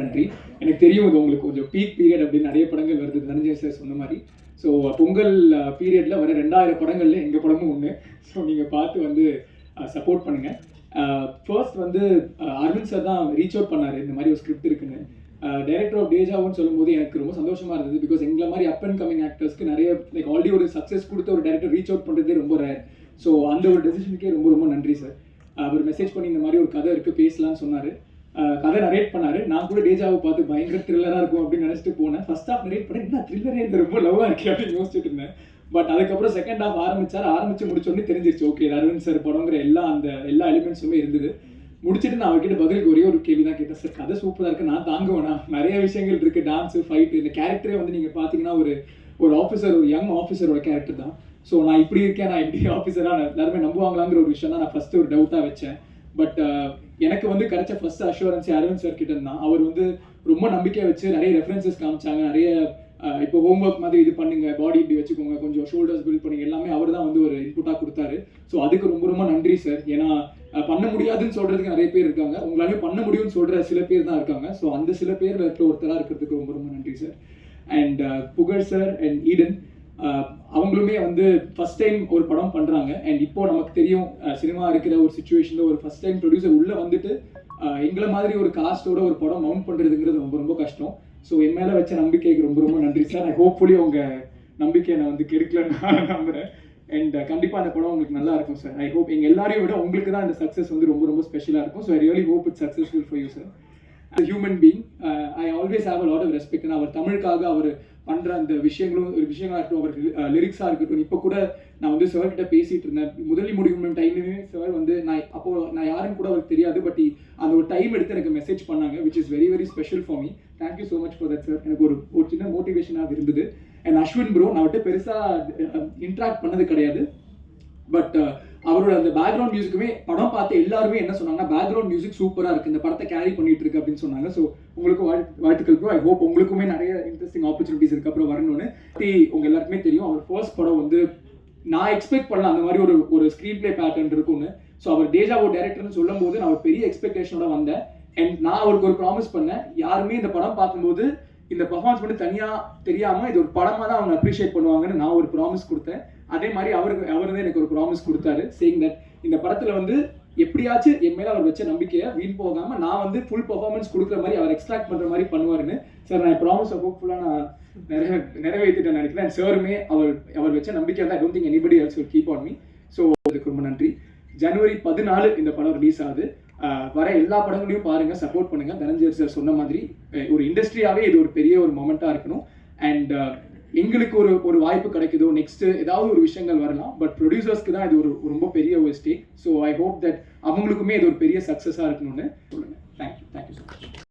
நன்றி. எனக்கு தெரியும் இது உங்களுக்கு கொஞ்சம் பீக் பீரியட் அப்படின்னு நிறைய படங்கள் வருது. தனஞ்சய் சார் சொன்ன மாதிரி. ஸோ பொங்கல் பீரியடில் வர ரெண்டாயிரம் படங்களில் எங்கள் படமும் ஒன்று ஸோ நீங்கள் பார்த்து வந்து சப்போர்ட் பண்ணுங்கள் ஃபர்ஸ்ட் வந்து அஹ், அரவிந்த் சார் தான் ரீச் அவுட் பண்ணார். இந்த மாதிரி ஒரு ஸ்கிரிப்ட் இருக்குன்னு. டைரக்டர் ஆஃப் டேஜாவும் சொல்லும்போது எனக்கு ரொம்ப சந்தோஷமா இருந்தது. பிகாஸ் எங்களை மாதிரி அப் அண்ட் கமிங் ஆக்டர்ஸ்க்கு நிறைய லைக் ஆல்ரெடி ஒரு சக்ஸஸ் கொடுத்த ஒரு டேரக்டர் ரீச் அவுட் பண்ணுறதே ரொம்ப ரேர் ஸோ அந்த ஒரு டெசிஷனுக்கே ரொம்ப ரொம்ப நன்றி சார் அவர் மெசேஜ் பண்ணி இந்த மாதிரி ஒரு கதை இருக்குது பேசலாம்னு சொன்னார். கதை நரேட் பண்ணாரு. நான் கூட டேஜாவை பார்த்து பயங்கர த்ரில்லராக இருக்கும் அப்படின்னு நினச்சிட்டு போனேன். ஃபர்ஸ்ட் ஹாஃப் நரேட் பண்ணி என்ன த்ரில்லரே இந்த ரொம்ப லவ்வாக இருக்கு அப்படின்னு யோசிச்சுட்டு இருந்தேன். பட் அதுக்கப்புறம் செகண்ட் ஹாஃப் ஆரம்பிச்சார். ஆரம்பிச்சு முடிச்சோடனே தெரிஞ்சிருச்சு ஓகே அரவிந்த் சார் படங்கிற எல்லா அந்த எல்லா எலிமெண்ட்ஸுமே இருந்தது. முடிச்சுட்டு நான் அவர்கிட்ட பதிலுக்கு ஒரே ஒரு கேள்வி தான் கேட்டேன். சார் கதை சூப்பராக இருக்கு. நான் தாங்குவேனா? நிறைய விஷயங்கள் இருக்கு. டான்ஸு ஃபைட்டு இந்த கேரக்டரே வந்து நீங்கள் பார்த்தீங்கன்னா ஒரு ஒரு ஆஃபீஸர் ஒரு யங் ஆஃபீஸரோட கேரக்டர் தான். ஸோ நான் இப்படி இருக்கேன். நான் இப்படி ஆஃபீஸராக எல்லாருமே நம்புவாங்களாங்கிற ஒரு விஷயம் தான் நான் ஃபஸ்ட்டு ஒரு டவுட்டாக வச்சேன். பட் எனக்கு வந்து கிடைச்ச ஃபர்ஸ்ட் அஷூரன்ஸ் அரவிந்த் சார் கிட்ட இருந்தான் அவர் வந்து ரொம்ப நம்பிக்கை வச்சு நிறைய ரெஃபரன்சஸ் காமிச்சாங்க. நிறைய இப்போ இப்போ ஹோம்ஒர்க் மாதிரி இது பண்ணுங்க பாடி இப்படி வச்சுக்கோங்க கொஞ்சம் ஷோல்டர்ஸ் பில்ட் பண்ணுங்க எல்லாமே அவர் தான் வந்து ஒரு இன்புட்டாக கொடுத்தாரு. ஸோ அதுக்கு ரொம்ப ரொம்ப நன்றி சார் ஏன்னா பண்ண முடியாதுன்னு சொல்றதுக்கு நிறைய பேர் இருக்காங்க. உங்களாலேயும் பண்ண முடியும்னு சொல்ற சில பேர் தான் இருக்காங்க. ஸோ அந்த சில பேர் இருக்கிற ஒருத்தராக இருக்கிறதுக்கு ரொம்ப ரொம்ப நன்றி sir and Pugazh sir and Eden அவங்களுமே வந்து ஃபர்ஸ்ட் டைம் ஒரு படம் பண்ணுறாங்க அண்ட் இப்போ நமக்கு தெரியும் சினிமா இருக்கிற ஒரு சுச்சுவேஷனில் ஒரு ஃபஸ்ட் டைம் ப்ரொடியூசர் உள்ளே வந்துட்டு எங்களை மாதிரி ஒரு காஸ்டோட ஒரு படம் மவுண்ட் பண்ணுறதுங்கிறது ரொம்ப ரொம்ப கஷ்டம். ஸோ என் மேலே வச்ச நம்பிக்கைக்கு ரொம்ப ரொம்ப நன்றி சார் ஐ ஹோப்ஃபுல்லி உங்கள் நம்பிக்கையை நான் வந்து கெடுக்கலன்னு நான் நம்புகிறேன் அண்ட் கண்டிப்பாக அந்த படம் உங்களுக்கு நல்லா இருக்கும் சார் ஐ ஹோப் எங்கள் எல்லாரையும் விட உங்களுக்கு தான் அந்த சக்ஸஸ் வந்து ரொம்ப ரொம்ப ஸ்பெஷலாக இருக்கும். So I really hope it successful for you sir human being I always have a lot of respect அவர் தமிழுக்காக அவர் பண்ணுற அந்த விஷயங்களும் ஒரு விஷயங்களா இருக்கட்டும் அவர் லிரிக்ஸாக இருக்கட்டும். இப்போ கூட நான் வந்து சார் கிட்ட பேசிட்டு இருந்தேன். முதலி முடியும் டைம்லேயுமே சார் வந்து நான் அப்போ நான் யாருன்னு கூட அவருக்கு தெரியாது பட் அந்த ஒரு டைம் எடுத்து எனக்கு மெசேஜ் பண்ணாங்க which is very very special for me thank you so much for that sir எனக்கு ஒரு ஒரு சின்ன மோட்டிவேஷனாக இருந்தது. அண்ட் அஸ்வின் ப்ரோ நான் அவர்கிட்ட பெருசாக இன்ட்ராக்ட் பண்ணது கிடையாது. பட் அவரோட அந்த பேக்ரவுண்ட் மியூசிக்குமே படம் பார்த்து எல்லாருமே என்ன சொன்னாங்கன்னா பேக்ரவுண்ட் மியூசிக் சூப்பராக இருக்கு. இந்த படத்தை கேரி பண்ணிட்டு இருக்கு அப்படின்னு சொன்னாங்க. ஸோ உங்களுக்கு வாழ்த்து வாழ்த்துக்கள் ப்ரோ ஐ ஹோப் உங்களுக்குமே நிறைய இன்ட்ரெஸ்டிங் ஆப்பர்ச்சுனிட்டிஸ் இருக்கு. அப்புறம் வரணும்னு. பத்தி உங்க எல்லாருக்குமே தெரியும். அவர் ஃபர்ஸ்ட் படம் வந்து நான் எக்ஸ்பெக்ட் பண்ணல. அந்த மாதிரி ஒரு ஒரு ஸ்க்ரீன் பிளே பேட்டர்ன் இருக்கும்னு. ஸோ அவர் டேஜாவோ டேரக்டர்னு சொல்லும் போது நான் ஒரு பெரிய எக்ஸ்பெக்டேஷனோட வந்தேன். அண்ட் நான் அவருக்கு ஒரு ப்ராமிஸ் பண்ணேன். யாருமே இந்த படம் பார்க்கும்போது இந்த பர்ஃபார்மன்ஸ் மட்டும் தனியாக தெரியாமல் இது ஒரு படமாக தான் அவங்க அப்ரிஷியேட் பண்ணுவாங்கன்னு நான் ஒரு ப்ராமிஸ் கொடுத்தேன். அதே மாதிரி அவருக்கு அவர் தான் எனக்கு ஒரு ப்ராமிஸ் கொடுத்தாரு சேயிங் தட் இந்த படத்துல வந்து எப்படியாச்சும் என் மேல அவர் வச்ச நம்பிக்கையை வீண் போகாம நான் வந்து ஃபுல் பர்ஃபார்மன்ஸ் கொடுக்குற மாதிரி அவர் எக்ஸ்ட்ராக்ட் பண்ற மாதிரி பண்ணுவாருன்னு. சார் நான் ப்ராமிஸ் ஹோப்ஃபுல்லாக நான் நிறைவே நிறைவேற்றிட்டேன் நினைக்கிறேன். சாருமே அவர் அவர் வச்ச நம்பிக்கை தான் I don't think anybody also keep on me so அதுக்கு ரொம்ப நன்றி. ஜனவரி பதினாலு இந்த படம் ரிலீஸ் ஆகுது. வர எல்லா படங்களையும் பாருங்க சப்போர்ட் பண்ணுங்க. தனஞ்சய் சார் சொன்ன மாதிரி ஒரு இண்டஸ்ட்ரியாவே இது ஒரு பெரிய ஒரு மொமெண்டா இருக்கணும். அண்ட் எங்களுக்கு ஒரு ஒரு வாய்ப்பு கிடைக்குதோ நெக்ஸ்ட் ஏதாவது ஒரு விஷயங்கள் வரலாம். பட் ப்ரொடியூசர்ஸ்க்கு தான் இது ஒரு ரொம்ப பெரிய ஒரு stake so I hope that அவங்களுக்குமே இது ஒரு பெரிய சக்ஸஸாக இருக்கணும்னு சொல்லுங்க. Thank you thank you so much